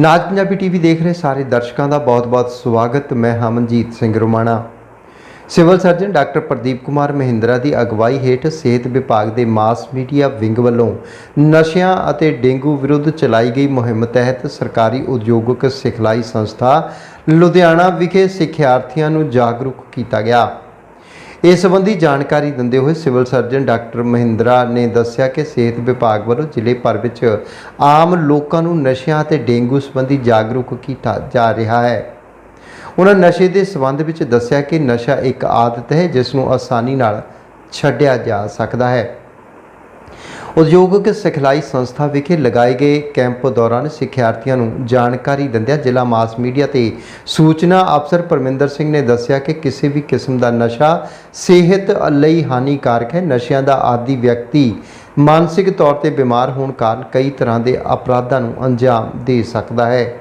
ਨਾਜ Punjabi TV ਦੇਖ ਰਹੇ ਸਾਰੇ ਦਰਸ਼ਕਾਂ ਦਾ ਬਹੁਤ-ਬਹੁਤ ਸਵਾਗਤ। ਮੈਂ Hamanjit Singh Romana. Civil surgeon doctor Pradeep Kumar Mahindra ਦੀ ਅਗਵਾਈ ਹੇਠ ਸਿਹਤ ਵਿਭਾਗ ਦੇ ਮਾਸ ਮੀਡੀਆ ਵਿੰਗ ਵੱਲੋਂ ਨਸ਼ਿਆਂ ਅਤੇ ਡੇਂਗੂ ਵਿਰੁੱਧ ਚਲਾਈ ਗਈ ਮੁਹਿੰਮ ਤਹਿਤ ਸਰਕਾਰੀ ਉਦਯੋਗਿਕ ਸਿਖਲਾਈ ਸੰਸਥਾ ਲੁਧਿਆਣਾ ਵਿਖੇ ਸਿੱਖਿਆਰਥੀਆਂ ਨੂੰ ਜਾਗਰੂਕ ਕੀਤਾ ਗਿਆ। ਇਸ ਸੰਬੰਧੀ ਜਾਣਕਾਰੀ ਦਿੰਦੇ ਹੋਏ ਸਿਵਲ ਸਰਜਨ ਡਾਕਟਰ ਮਹਿੰਦਰਾ ਨੇ ਦੱਸਿਆ ਕਿ ਸਿਹਤ ਵਿਭਾਗ ਵੱਲੋਂ ਜ਼ਿਲ੍ਹੇ ਭਰ ਵਿੱਚ ਆਮ ਲੋਕਾਂ ਨੂੰ ਨਸ਼ਿਆਂ ਅਤੇ ਡੇਂਗੂ ਸੰਬੰਧੀ ਜਾਗਰੂਕ ਕੀਤਾ ਜਾ ਰਿਹਾ ਹੈ। ਉਹਨਾਂ ਨਸ਼ੇ ਦੇ ਸੰਬੰਧ ਵਿੱਚ ਦੱਸਿਆ ਕਿ ਨਸ਼ਾ ਇੱਕ ਆਦਤ ਹੈ, ਜਿਸ ਨੂੰ ਆਸਾਨੀ ਨਾਲ ਛੱਡਿਆ ਜਾ ਸਕਦਾ ਹੈ। ਉਦਯੋਗਿਕ ਸਿਖਲਾਈ ਸੰਸਥਾ ਵਿਖੇ ਲਗਾਏ ਗਏ ਕੈਂਪ ਦੌਰਾਨ ਸਿੱਖਿਆਰਥੀਆਂ ਨੂੰ ਜਾਣਕਾਰੀ ਦਿੰਦਿਆਂ ਜ਼ਿਲ੍ਹਾ ਮਾਸ ਮੀਡੀਆ ਤੇ ਸੂਚਨਾ ਅਫਸਰ ਪਰਮਿੰਦਰ ਸਿੰਘ ਨੇ ਦੱਸਿਆ ਕਿ ਕਿਸੇ ਵੀ ਕਿਸਮ ਦਾ ਨਸ਼ਾ ਸਿਹਤ ਲਈ ਹਾਨੀਕਾਰਕ ਹੈ। ਨਸ਼ਿਆਂ ਦਾ ਆਦੀ ਵਿਅਕਤੀ ਮਾਨਸਿਕ ਤੌਰ ਤੇ ਬਿਮਾਰ ਹੋਣ ਕਾਰਨ ਕਈ ਤਰ੍ਹਾਂ ਦੇ ਅਪਰਾਧਾਂ ਨੂੰ ਅੰਜਾਮ ਦੇ ਸਕਦਾ ਹੈ।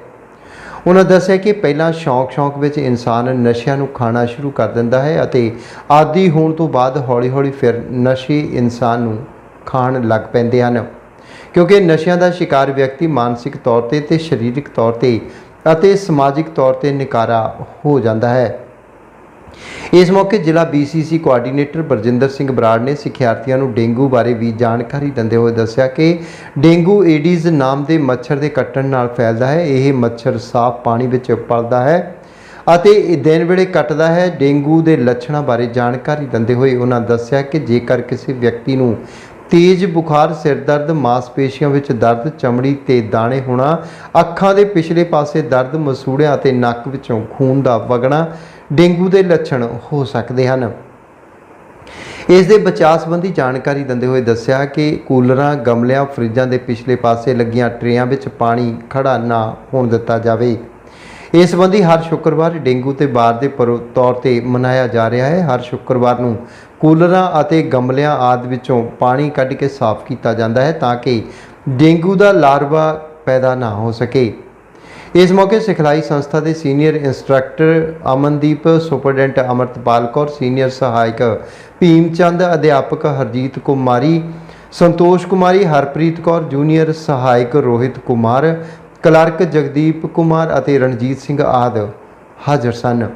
ਉਹਨਾਂ ਦੱਸਿਆ ਕਿ ਪਹਿਲਾਂ ਸ਼ੌਂਕ-ਸ਼ੌਂਕ ਵਿੱਚ ਇਨਸਾਨ ਨਸ਼ਿਆਂ ਨੂੰ ਖਾਣਾ ਸ਼ੁਰੂ ਕਰ ਦਿੰਦਾ ਹੈ ਅਤੇ ਆਦੀ ਹੋਣ ਤੋਂ ਬਾਅਦ ਹੌਲੀ-ਹੌਲੀ ਫਿਰ ਨਸ਼ੇ ਇਨਸਾਨ ਨੂੰ ਖਾਣ ਲੱਗ ਪੈਂਦੇ ਹਨ। ਕਿਉਂਕਿ ਨਸ਼ਿਆਂ ਦਾ ਸ਼ਿਕਾਰ ਵਿਅਕਤੀ ਮਾਨਸਿਕ ਤੌਰ ਤੇ ਤੇ ਸਰੀਰਕ ਤੌਰ ਤੇ ਅਤੇ ਸਮਾਜਿਕ ਤੌਰ ਤੇ ਨਿਕਾਰਾ ਹੋ ਜਾਂਦਾ ਹੈ। ਇਸ ਮੌਕੇ ਜ਼ਿਲ੍ਹਾ BCC ਕੋਆਰਡੀਨੇਟਰ ਬਰਜਿੰਦਰ ਸਿੰਘ ਬਰਾੜ ਨੇ ਸਿੱਖਿਆਰਥੀਆਂ ਨੂੰ ਡੇਂਗੂ ਬਾਰੇ ਵੀ ਜਾਣਕਾਰੀ ਦਿੰਦੇ ਹੋਏ ਦੱਸਿਆ ਕਿ ਡੇਂਗੂ ਏਡੀਜ਼ ਨਾਮ ਦੇ ਮੱਛਰ ਦੇ ਕੱਟਣ ਨਾਲ ਫੈਲਦਾ ਹੈ। ਇਹ ਮੱਛਰ ਸਾਫ਼ ਪਾਣੀ ਵਿੱਚ ਪਲਦਾ ਹੈ ਅਤੇ ਦਿਨ ਵੇਲੇ ਕੱਟਦਾ ਹੈ। ਡੇਂਗੂ ਦੇ ਲੱਛਣਾਂ ਬਾਰੇ ਜਾਣਕਾਰੀ ਦਿੰਦੇ ਹੋਏ ਉਹਨਾਂ ਦੱਸਿਆ ਕਿ ਜੇਕਰ ਕਿਸੇ ਵਿਅਕਤੀ ਨੂੰ ਤੇਜ਼ ਬੁਖਾਰ ਸਿਰ ਦਰਦ ਮਾਸਪੇਸ਼ੀਆਂ ਵਿੱਚ ਦਰਦ, ਚਮੜੀ ਤੇ ਦਾਣੇ ਹੋਣਾ, ਅੱਖਾਂ ਦੇ ਪਿਛਲੇ ਪਾਸੇ ਦਰਦ, ਮਸੂੜਿਆਂ ਅਤੇ ਨੱਕ ਵਿੱਚੋਂ ਖੂਨ ਦਾ ਵਗਣਾ, ਡੇਂਗੂ ਦੇ ਲੱਛਣ ਹੋ ਸਕਦੇ ਹਨ। ਇਸ ਦੇ ਬਚਾਅ ਸੰਬੰਧੀ ਜਾਣਕਾਰੀ ਦਿੰਦੇ ਹੋਏ ਦੱਸਿਆ ਕਿ ਕੂਲਰਾਂ, ਗਮਲਿਆਂ, ਫਰਿੱਜਾਂ ਦੇ ਪਿਛਲੇ ਪਾਸੇ ਲੱਗੀਆਂ ਟਰੇਆਂ ਵਿੱਚ ਪਾਣੀ ਖੜਾ ਨਾ ਹੋਣ ਦਿੱਤਾ ਜਾਵੇ। ਇਸ ਸੰਬੰਧੀ ਹਰ ਸ਼ੁੱਕਰਵਾਰ ਡੇਂਗੂ ਤੇ ਬਾਰ ਦੇ ਪਰ- ਤੌਰ ਤੇ ਮਨਾਇਆ ਜਾ ਰਿਹਾ ਹੈ। ਹਰ ਸ਼ੁੱਕਰਵਾਰ ਨੂੰ ਕੂਲਰਾਂ ਅਤੇ ਗਮਲਿਆਂ ਆਦਿ ਵਿੱਚੋਂ ਪਾਣੀ ਕੱਢ ਕੇ ਸਾਫ਼ ਕੀਤਾ ਜਾਂਦਾ ਹੈ ਤਾਂ ਕਿ ਡੇਂਗੂ ਦਾ ਲਾਰਵਾ ਪੈਦਾ ਨਾ ਹੋ ਸਕੇ। ਇਸ ਮੌਕੇ ਸਿਖਲਾਈ ਸੰਸਥਾ ਦੇ senior instructor Amandeep, superintendent Amritpal Kaur, senior ਸਹਾਇਕ ਭੀਮ ਚੰਦ ਅਧਿਆਪਕ ਹਰਜੀਤ ਕੁਮਾਰੀ, ਸੰਤੋਸ਼ ਕੁਮਾਰੀ, ਹਰਪ੍ਰੀਤ ਕੌਰ, ਜੂਨੀਅਰ ਸਹਾਇਕ ਰੋਹਿਤ ਕੁਮਾਰ ਕਲਰਕ ਜਗਦੀਪ ਕੁਮਾਰ ਅਤੇ ਰਣਜੀਤ ਸਿੰਘ ਆਦਿ ਹਾਜ਼ਰ ਸਨ।